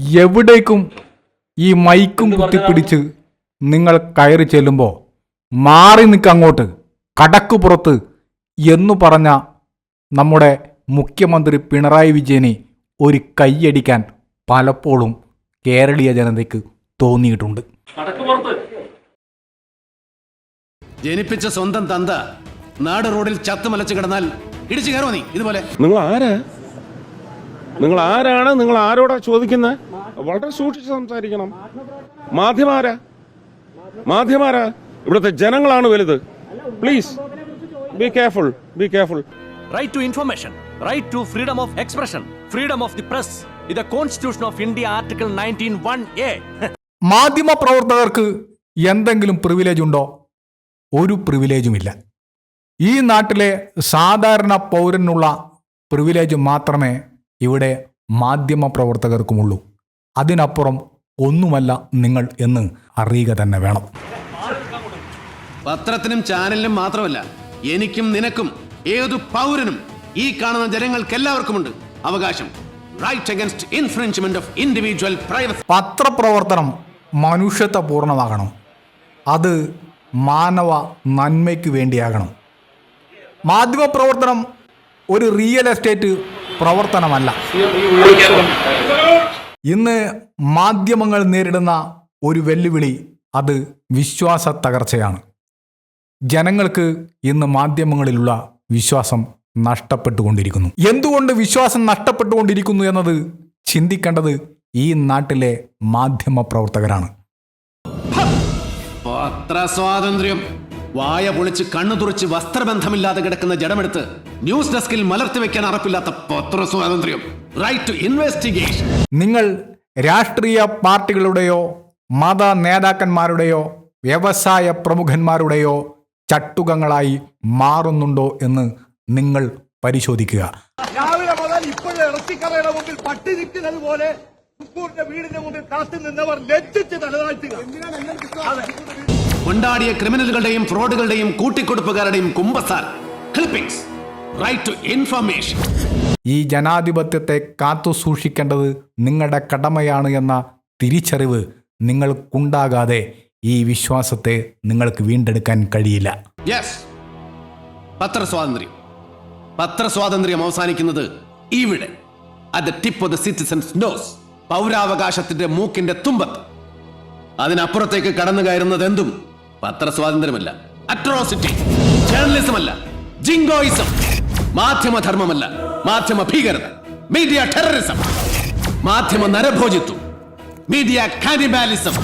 എവിടേക്കും ഈ മൈക്കും കുത്തിപ്പിടിച്ച് നിങ്ങൾ കയറി ചെല്ലുമ്പോൾ മാറി നിൽക്ക അങ്ങോട്ട് കടക്ക് പുറത്ത് എന്നു പറഞ്ഞ നമ്മുടെ മുഖ്യമന്ത്രി പിണറായി വിജയനെ ഒരു കൈയടിക്കാൻ പലപ്പോഴും കേരളീയ ജനതയ്ക്ക് തോന്നിയിട്ടുണ്ട്. ജനിപ്പിച്ച സ്വന്തം തന്ത നാട് റോഡിൽ ചത്തുമലച്ച് കിടന്നാൽ ഇടിച്ചു കയറുമോ നീ? ഇതുപോലെ. നിങ്ങൾ ആരാ? നിങ്ങൾ ആരാണ്? നിങ്ങൾ ആരോടാ ചോദിക്കുന്നത് വളരെ സൂക്ഷിച്ച് സംസാരിക്കണം. മാധ്യമാരാ? മാധ്യമാരാ? ഇവിടുത്തെ ജനങ്ങളാണ് വലുത്. Please be careful be careful right to information right to freedom of expression freedom of the press ഇത് constitution of India article nineteen one A മാധ്യമ പ്രവർത്തകർക്ക് എന്തെങ്കിലും പ്രിവിലേജ് ഉണ്ടോ? ഒരു പ്രിവിലേജും ഇല്ല. ഈ നാട്ടിലെ സാധാരണ പൗരനുള്ള പ്രിവിലേജ് മാത്രമേ ഇവിടെ മാധ്യമ പ്രവർത്തകർക്കുമുള്ളൂ. അതിനപ്പുറം ഒന്നുമല്ല നിങ്ങൾ എന്ന് അറിയുക തന്നെ വേണം. പത്രത്തിനും ചാനലിനും മാത്രമല്ല എനിക്കും നിനക്കും ഏതു പൗരനും ഈ കാണുന്ന ജനങ്ങൾക്ക് എല്ലാവർക്കുമുണ്ട് അവകാശം. Right against infringement of individual privacy പത്രപ്രവർത്തനം മനുഷ്യത്വപൂർണമാകണം അത് മാനവ നന്മയ്ക്ക് വേണ്ടിയാകണം. മാധ്യമ പ്രവർത്തനം ഒരു റിയൽ എസ്റ്റേറ്റ് പ്രവർത്തനമല്ല. ഇന്ന് മാധ്യമങ്ങൾ നേരിടുന്ന ഒരു വെല്ലുവിളി അത് വിശ്വാസ തകർച്ചയാണ്. ജനങ്ങൾക്ക് ഇന്ന് മാധ്യമങ്ങളിലുള്ള വിശ്വാസം നഷ്ടപ്പെട്ടുകൊണ്ടിരിക്കുന്നു. എന്തുകൊണ്ട് വിശ്വാസം നഷ്ടപ്പെട്ടുകൊണ്ടിരിക്കുന്നു എന്നത് ചിന്തിക്കേണ്ടത് ഈ നാട്ടിലെ മാധ്യമ പ്രവർത്തകരാണ്. സ്വാതന്ത്ര്യം. വായ പൊളിച്ച് കണ്ണു തുറച്ച് വസ്ത്രബന്ധമില്ലാതെ കിടക്കുന്ന ജഡമെടുത്ത് ന്യൂസ് ഡെസ്കിൽ മലർത്തി വെക്കാൻ അറപ്പില്ലാത്ത പത്ര സ്വാതന്ത്ര്യം റൈറ്റ് ടു ഇൻവെസ്റ്റിഗേഷൻ നിങ്ങൾ രാഷ്ട്രീയ പാർട്ടികളുടെയോ മത നേതാക്കന്മാരുടെയോ വ്യവസായ പ്രമുഖന്മാരുടെയോ ചട്ടുകങ്ങളായി മാറുന്നുണ്ടോ എന്ന് നിങ്ങൾ പരിശോധിക്കുക. രാവിലെ മുതൽ ഇപ്പോഴും ഇറച്ചിക്കറയുടെ മുമ്പിൽ പട്ടി നിൽക്കുന്നത് പോലെ വീടിന്റെ മുമ്പിൽ കാത്തു നിന്നവർ ലജ്ജിച്ച് തലതാഴ്ത്തുക. കൊണ്ടാടിയ ക്രിമിനലുകളുടെയും ഫ്രോഡുകളുടെയും കൂട്ടിക്കൊടുപ്പുകാരുടെയും കുമ്പസാർ ക്ലിപ്പിംഗ്സ് റൈറ്റ് ടു ഇൻഫർമേഷൻ ഈ ജനാധിപത്യത്തെ കാത്തു സൂക്ഷിക്കേണ്ടത് നിങ്ങളുടെ കടമയാണ് എന്ന തിരിച്ചറിവ് നിങ്ങൾക്കുണ്ടാകാതെ ഈ വിശ്വാസത്തെ നിങ്ങൾക്ക് വീണ്ടെടുക്കാൻ കഴിയില്ല. യെസ് പത്രസ്വാതന്ത്ര്യം. പത്രസ്വാതന്ത്ര്യം അവസാനിക്കുന്നത് ഇവിടെ. At the tip of the citizens nose പൗരാവകാശത്തിന്റെ മൂക്കിന്റെ തുമ്പത്ത്. അതിനപ്പുറത്തേക്ക് കടന്നു കയറുന്നത് എന്തും പത്രസ്വാതന്ത്ര്യമല്ല അട്രോസിറ്റി ജേർണലിസം അല്ല ജിങ്കോയിസം മാധ്യമധർമ്മമല്ല. മാധ്യമ ഭീകരത മീഡിയ ടെററിസം മാധ്യമ നരഭോജിത്വം മീഡിയ കാനിബാലിസം